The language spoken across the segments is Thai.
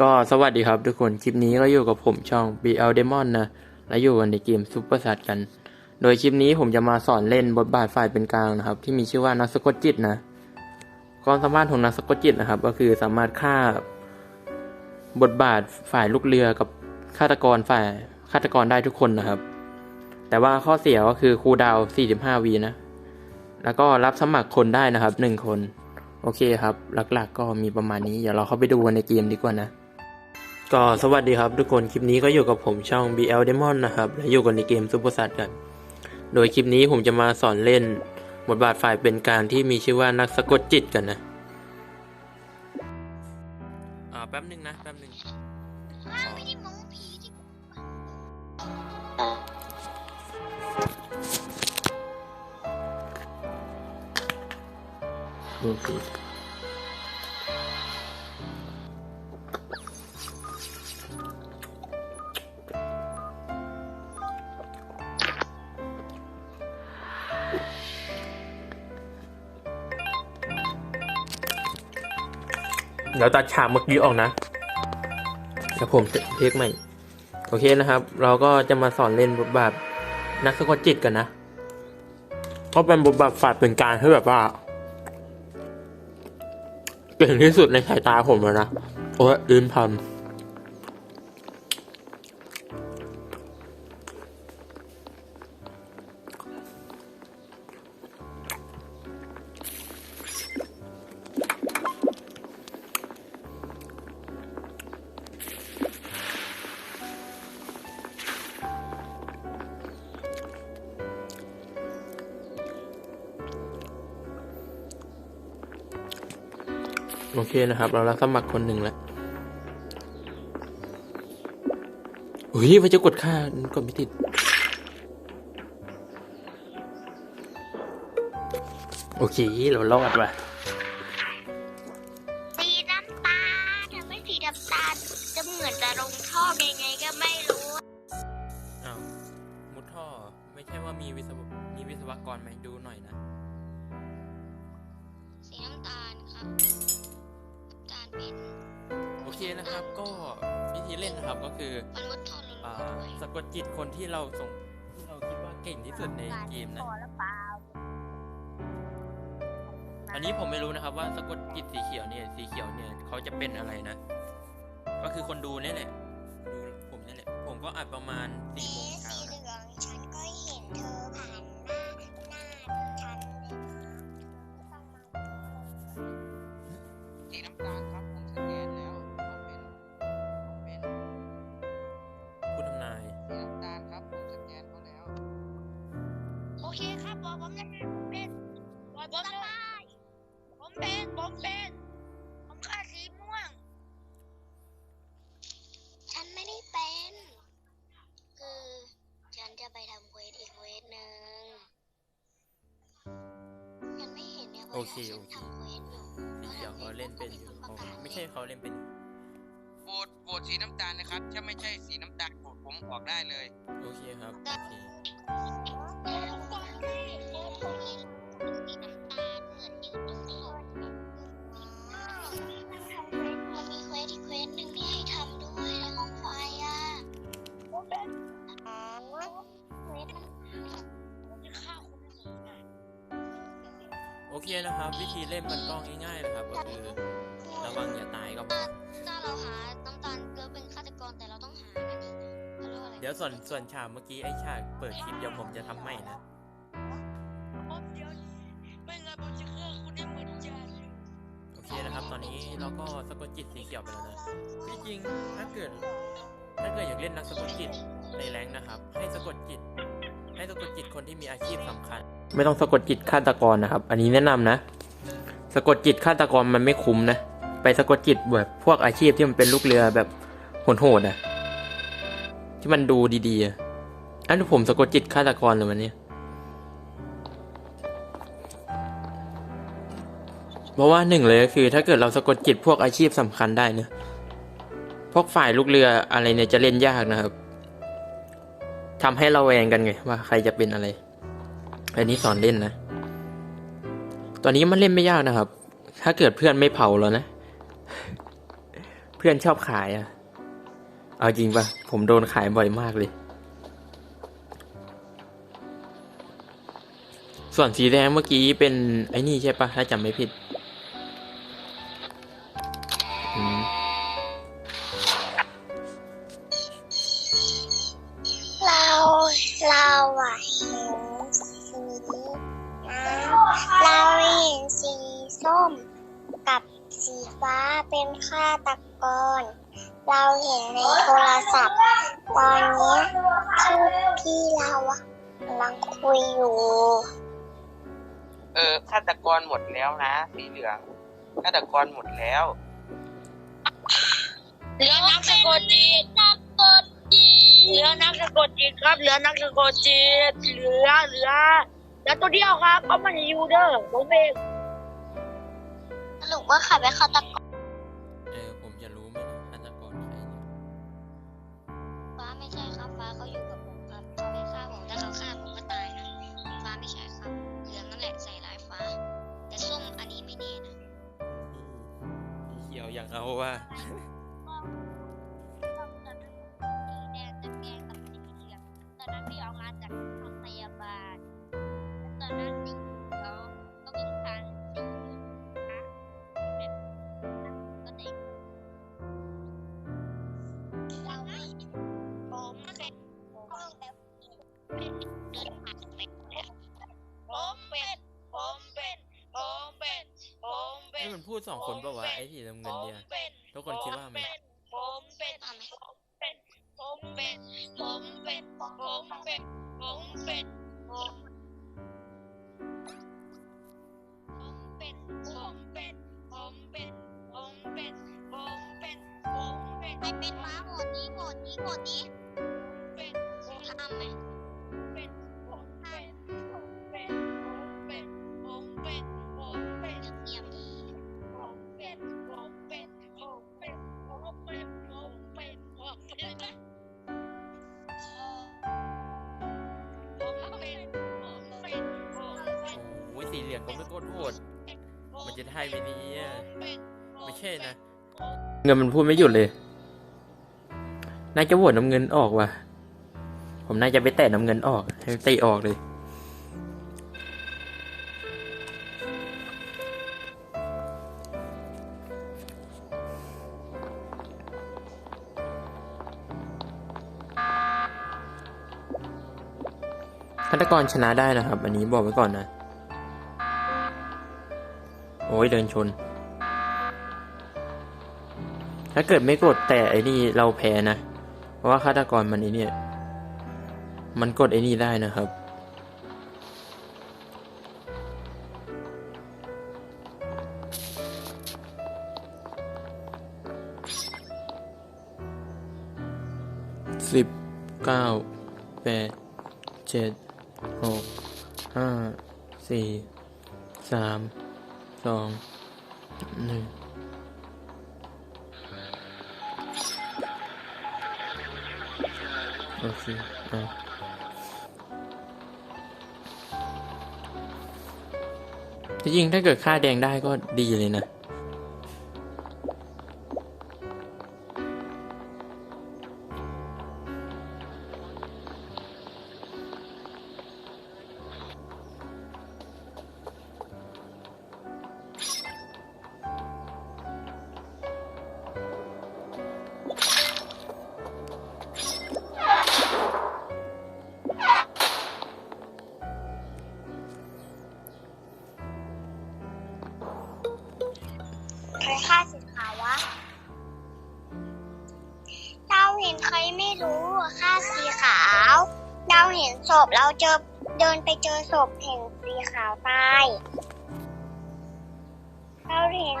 ก็สวัสดีครับทุกคน คลิปนี้ก็อยู่กับผมช่อง BL Demon นะ และอยู่กันในเกมซุปเปอร์ซัดกัน โดยคลิปนี้ผมจะมาสอนเล่นบทบาทฝ่ายเป็นกลางนะครับ ที่มีชื่อว่านักสะกดจิตนะความสามารถของนักสะกดจิตนะครับ ก็คือสามารถฆ่าบทบาทฝ่ายลูกเรือกับฆาตกรฝ่ายฆาตกรได้ทุกคนนะครับ แต่ว่าข้อเสียก็คือคูดาว 45วีนะ แล้วก็รับสมัครคนได้นะครับหนึ่งคน โอเคครับ หลักๆ ก็มีประมาณนี้ เดี๋ยวเราเข้าไปดูกันในเกมดีกว่านะ ก็สวัสดีครับทุกคน คลิปนี้ก็อยู่กับผมช่อง BL Demon นะครับ และอยู่กันในเกมซูเปอร์ซัดกัน โดยคลิปนี้ผมจะมาสอนเล่นบทบาทฝ่ายเป็นกลางที่มีชื่อว่านักสะกดจิตกันนะ อ่าแป๊บหนึ่งนะ แป๊บหนึ่ง ดูสิเดี๋ยวตัดฉากเมื่อกี้ออกนะแล้วผมจะเทคใหม่ โอเคนะครับ เราก็จะมาสอนเล่นบทบาทนักสะกดจิตกันนะ ก็เป็นบทบาทฝ่ายเป็นการที่แบบว่า เก่งที่สุดในสายตาผมแล้วนะ โอ้ยลืมทำ โอเคนะครับ เรารับสมัครคนหนึ่งแล้วเฮ้ยมันจะกดค่ากดไม่ติด โอเค เรารอดว่ะ นะครับก็วิธีเล่นนะครับก็คืออ่าสะกดจิตคนที่เราส่งที่เราคิดว่าเก่งที่สุดในเกมนะ อันนี้ผมไม่รู้นะครับว่าสะกดจิตสีเขียวเนี่ยสีเขียวเนี่ยเขาจะเป็นอะไรนะ ก็คือคนดูนี่แหละดูผมนี่แหละ ผมก็อัดประมาณสี่โมงเช้า โอเคโอเคทำเควสอยู่สีเขียวเขาเล่นเป็นอยู่อ๋อไม่ใช่เขาเล่นเป็น โหวตโหวตสีน้ำตาลนะครับ ถ้าไม่ใช่สีน้ำตาลโหวตผมออกได้เลย โอเคครับ โอเค เคนะครับ วิธีเล่นมันก็ง่ายๆนะครับ ก็คือระวังอย่าตายก็พอถ้าเราหาน้ำตาลเราเป็นฆาตกรแต่เราต้องหาอันนี้เขาเรียกว่าอะไรเดี๋ยวส่วนส่วนฉากเมื่อกี้ไอ้ฉากเปิดคลิปเดี๋ยวผมจะทำใหม่นะเดี๋ยวไม่งั้นผมจะฆ่าคุณได้เหมือนกันโอเคนะครับ ตอนนี้เราก็สะกดจิตสีเขียวไปแล้วนะที่จริงถ้าเกิดถ้าเกิดอยากเล่นนักสะกดจิตในแรงค์นะครับ ให้สะกดจิต ให้สะกดจิตคนที่มีอาชีพสำคัญ ไม่ต้องสะกดจิตฆาตกรนะครับ อันนี้แนะนำนะ สะกดจิตฆาตกรมันไม่คุ้มนะ ไปสะกดจิตแบบพวกอาชีพที่มันเป็นลูกเรือแบบโหดๆอะที่มันดูดีๆอะอันนี้ผมสะกดจิตฆาตกรเลยวันนี้เพราะว่าหนึ่งเลยก็คือถ้าเกิดเราสะกดจิตพวกอาชีพสำคัญได้เนี่ยพวกฝ่ายลูกเรืออะไรเนี่ยจะเล่นยากนะครับ ทำให้เราแวงกันไงว่าใครจะเป็นอะไร อันนี้สอนเล่นนะ ตอนนี้มันเล่นไม่ยากนะครับ ถ้าเกิดเพื่อนไม่เผาเรานะ เพื่อนชอบขายอะเอาจริงปะผมโดนขายบ่อยมากเลย ส่วนสีแดงเมื่อกี้เป็นไอ้นี่ใช่ปะถ้าจำไม่ผิด เราอะเห็นสีน้ำเราเห็นสีส้มกับสีฟ้าเป็นฆาตกร เราเห็นในโทรศัพท์ ตอนนี้ที่พี่เราอะกำลังคุยอยู่ เออฆาตกรหมดแล้วนะ สีเหลืองฆาตกรหมดแล้วเหลือนักสะกดจิตนักกดจิต เหลือนักสะกดจิตครับ เหลือนักสะกดจิต เหลือเหลือเหลือตัวเดียวครับเพราะมันอยู่เด้อผมเองสรุปว่าใครเป็นฆาตกรเออผมจะรู้ไหมนะฆาตกรใครเนี่ยฟ้าไม่ใช่ครับฟ้าเขาอยู่กับผมครับเขาไม่ฆ่าผมถ้าเขาฆ่าผมก็ตายนะฟ้าไม่ใช่ครับเหลืองนั่นแหละใส่ร้ายฟ้า แต่ส้มอันนี้ไม่แน่นะพี่เขียวอยากเอาว่า เป็ไอ้นมันพูดสองคนปะวะไอ้สีน้ำเงินเนี่ยผมเป็นทุกคนคิดว่าไหม ผมเป็นผมเป็นผมเป็นผมเป็นผมเป็นผมเป็นผมผมเป็นผมเป็นผมเป็นผมเป็นผมเป็นผมเป็นไปเป็นม้าโหมดนี้โหมดนี้โหมดนี้เป็นผมทำไหมเป็น สีเหลืองก็ไม่กดโหวตมันจะได้ไหมเนี่ยไม่ใช่นะ เงินมันพูดไม่หยุดเลย น่าจะโหวตน้ำเงินออกว่ะ ผมน่าจะไปแตะน้ำเงินออกให้เตะออกเลยฆาตกรชนะได้นะครับ อันนี้บอกไว้ก่อนนะ อ้ยเดินชน ถ้าเกิดไม่กดแต่ไอ้นี่เราแพ้นะ เพราะว่าฆาตกรมันไอ้เนี่ยมันกดไอ้นี่ได้นะครับ สิบเก้าแปดเจ็ดหกห้าสี่สาม สองหนึ่งโอเคอะจริงถ้าเกิดค่าแดงได้ก็ดีเลยนะ ห็นศพเราเจอเดินไปเจอศพเห็นสีขาวตายเราเห็น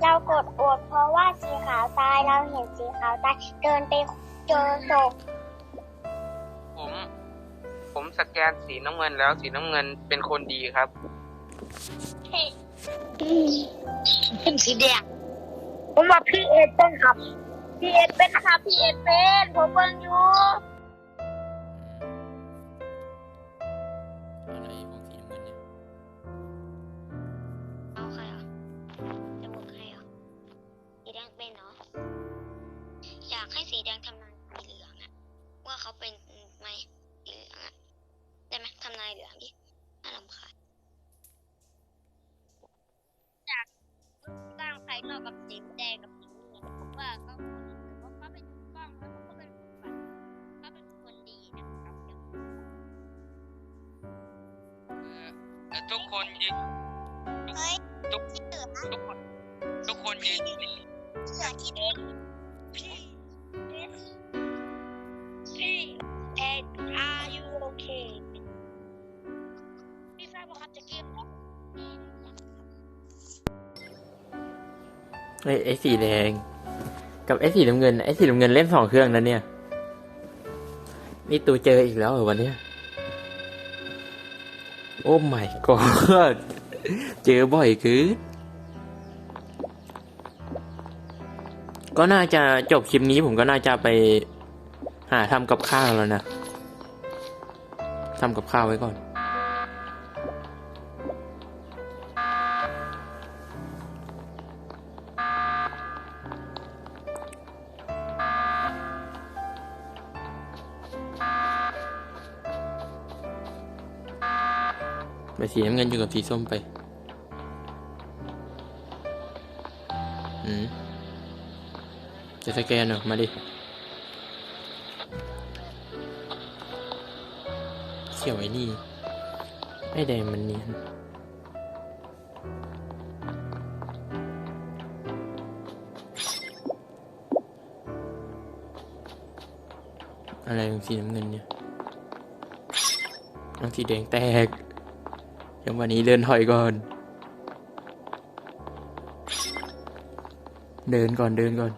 เรากดโอดเพราะว่าสีขาวตายเราเห็นสีขาวตายเดินไปเจอศพผม ผมสแกนสีน้ำเงินแล้วสีน้ำเงินเป็นคนดีครับ เป็นสีแดงผมว่าพี่เอ็ดเป็นครับ พี่เอ็ดเป็นครับ พี่เอ็ดเป็นผมเบิ่งอยู่ กกับสีแดงกับสีเหลืองผมว่าก็เพราะเขาเป็นกล้องแล้วเขาก็เป็นคนเขาเป็นคนดีนะครับเออเออทุกคนยืนเฮ้ยทุกที่เหลือทุกคนทุกคนยืนอยู่นี่เหลือที่เหลื ไอ้ไอ้สีแดง กับไอ้สีน้ำเงิน ไอ้สีน้ำเงินเล่นสองเครื่องนะเนี่ย นี่ตูเจออีกแล้วเหรอวันเนี้ยโอ้ my god เจอบ่อยคือ ก็น่าจะจบคลิปนี้ผมก็น่าจะไป หาทำกับข้าวแล้วนะทำกับข้าวไว้ก่อน ไปสีน้ำเงินอยู่กับสีส้มไป อืม จะสแกนเหรอ มาดิ เขียวไอ้นี่ไอ้แดงมันเนียนอะไรของสีน้ำเงินเนี่ยสีแดงแตก ยังวันนี้เดินถอยก่อน เดินก่อนเดินก่อน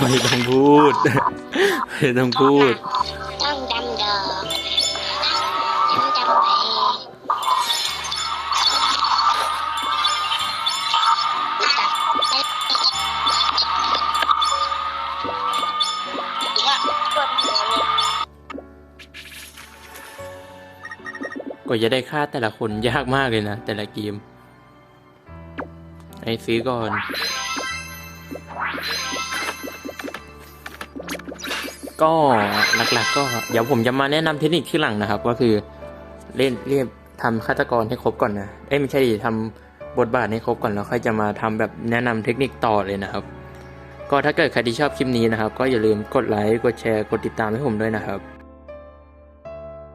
ไม่ต้องพูดไม่ต้องพูดต้องด กว่าจะได้ค่าแต่ละคนยากมากเลยนะ แต่ละเกม ไอ้ซื้อก่อน ก็หลักๆ ก็ เดี๋ยวผมจะมาแนะนำเทคนิคที่หลังนะครับ ก็คือเล่นเรียบทำฆาตกรให้ครบก่อนนะ เอ้ยไม่ใช่ดิทำบทบาทให้ครบก่อนแล้วค่อยจะมาทำแบบแนะนำเทคนิคต่อเลยนะครับ ก็ถ้าเกิดใครที่ชอบคลิปนี้นะครับ ก็อย่าลืมกดไลค์ กดแชร์ กดติดตามให้ผมด้วยนะครับ